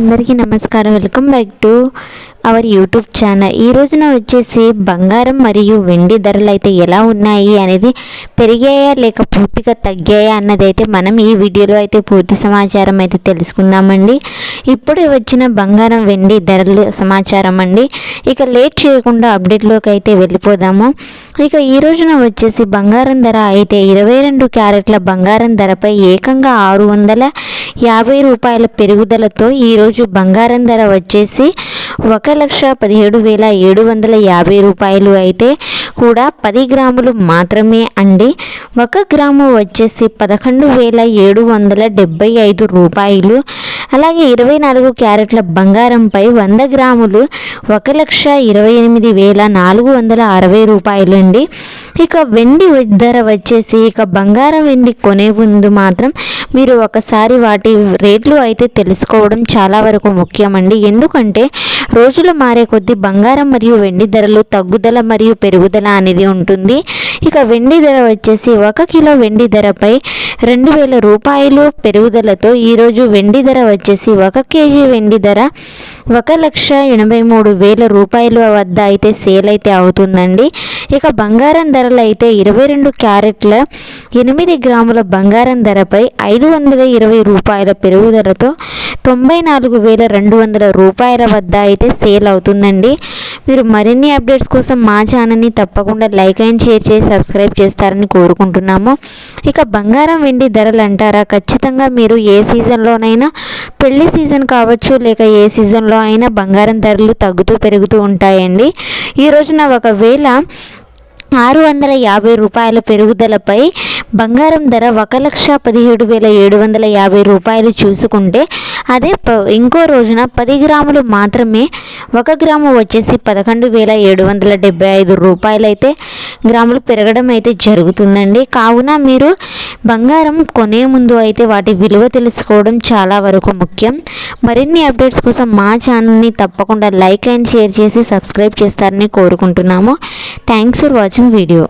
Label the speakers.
Speaker 1: అందరికీ నమస్కారం. Welcome back to our YouTube channel ఈ రోజున వచ్చేసి బంగారం మరియు వెండి ధరలు అయితే ఎలా ఉన్నాయి అనేది పెరిగాయా లేక పూర్తిగా తగ్గాయా అన్నది అయితే మనం ఈ వీడియోలో అయితే పూర్తి సమాచారం అయితే తెలుసుకుందామండి. ఇప్పుడు వచ్చిన బంగారం వెండి ధరలు సమాచారం అండి. ఇక లేట్ చేయకుండా అప్డేట్లోకి అయితే వెళ్ళిపోదాము. ఇక ఈ రోజున వచ్చేసి బంగారం ధర అయితే ఇరవై రెండు క్యారెట్ల బంగారం ధరపై ఏకంగా ఆరు వందల యాభై రూపాయల పెరుగుదలతో ఈరోజు బంగారం ధర వచ్చేసి ఒక లక్ష పదిహేడు వేల ఏడు వందల యాభై రూపాయలు అయితే కూడా పది గ్రాములు మాత్రమే అండి. ఒక గ్రాము వచ్చేసి పదకొండు వేల ఏడు వందల డెబ్బై ఐదు రూపాయలు. అలాగే ఇరవై నాలుగు క్యారెట్ల బంగారంపై వంద గ్రాములు ఒక లక్ష ఇరవై ఎనిమిది వేల నాలుగు వందల అరవై రూపాయలు అండి ఇక వెండి ధర వచ్చేసి ఇక బంగారం వెండి కొనే ముందు మాత్రం మీరు ఒకసారి వాటి రేట్లు అయితే తెలుసుకోవడం చాలా వరకు ముఖ్యమండి. ఎందుకంటే రోజులు మారే కొద్దీ బంగారం మరియు వెండి ధరలు తగ్గుదల మరియు పెరుగుదల అనేది ఉంటుంది. ఇక వెండి ధర వచ్చేసి ఒక కిలో వెండి ధరపై రెండు వేల రూపాయలు పెరుగుదలతో ఈరోజు వెండి ధర వచ్చేసి ఒక కేజీ వెండి ధర. ఒక లక్ష ఎనభై మూడు వేల రూపాయల వద్ద అయితే సేల్ అయితే అవుతుందండి. ఇక బంగారం ధరలు అయితే ఇరవై రెండు క్యారెట్ల ఎనిమిది గ్రాముల బంగారం ధరపై ఐదు వందల ఇరవై రూపాయల పెరుగుదలతో తొంభై నాలుగు వేల రెండు వందల రూపాయల వద్ద అయితే సేల్ అవుతుందండి. మీరు మరిన్ని అప్డేట్స్ కోసం మా ఛానల్ని తప్పకుండా లైక్ అండ్ షేర్ చేసి సబ్స్క్రైబ్ చేస్తారని కోరుకుంటున్నాము. ఇక బంగారం వెండి ధరలు అంటారా? ఖచ్చితంగా మీరు ఏ సీజన్లోనైనా పెళ్ళి సీజన్ కావచ్చు లేక ఏ సీజన్లో అయినా బంగారం ధరలు తగ్గుతూ పెరుగుతూ ఉంటాయండి. ఈ రోజున ఒకవేళ ఆరు వందల యాభై రూపాయల పెరుగుదలపై బంగారం ధర ఒక లక్ష పదిహేడు వేల ఏడు వందల యాభై రూపాయలు చూసుకుంటే అదే ప ఇంకో రోజున పది గ్రాములు మాత్రమే ఒక గ్రాము వచ్చేసి పదకొండు వేల ఏడు వందల డెబ్బై ఐదు రూపాయలు అయితే గ్రాములు పెరగడం అయితే జరుగుతుందండి. కావున మీరు బంగారం కొనే ముందు అయితే వాటి విలువ తెలుసుకోవడం చాలా వరకు ముఖ్యం. మరిన్ని అప్డేట్స్ కోసం మా ఛానల్ని తప్పకుండా లైక్ అండ్ షేర్ చేసి సబ్స్క్రైబ్ చేస్తారని కోరుకుంటున్నాము. Thanks for watching video.